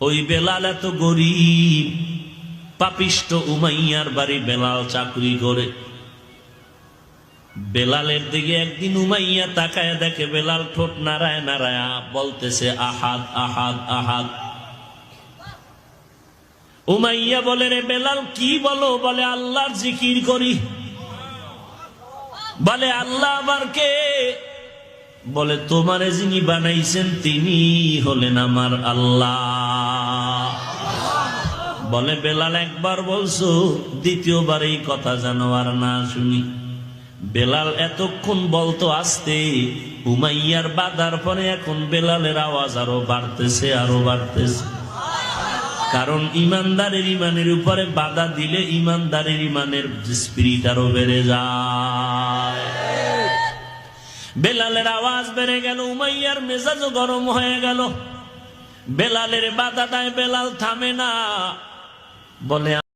ওই বেলাল এত গরিব, পাপিষ্ট উমাইয়ার বাড়ি বেলাল চাকরি করে। বেলালের দিকে একদিন উমাইয়া তাকায় দেখে বেলাল ঠোঁট নাড়ায় নাড়ায় বলতেছে, আহাদ আহাদ আহাদ। উমাইয়া বলে, রে বেলাল, কি বলো? বলে, আল্লাহর জিকির করি। বলে, আল্লাহ আবার কে? বলে, তোমারে যিনি বানাইছেন তিনি হলেন আমার আল্লাহ। বলে, বেলাল একবার বলছো, দ্বিতীয়বার এই কথা জানো আর না শুনি। বেলাল এতক্ষণ বলতো আসতে উমাইয়ার বাদার পরে এখন বেলালের আওয়াজ আরও বাড়তেছে আরও বাড়তেছে। কারণ ইমানদারের ইমানের উপরে বাধা দিলে ইমানদারের ইমানের স্পিরিট আরও বেড়ে যায়। বেলালের আওয়াজ বেড়ে গেল, উমাইয়ার মেজাজও গরম হয়ে গেল। বেলালের বাধাটায় বেলাল থামে না। বলে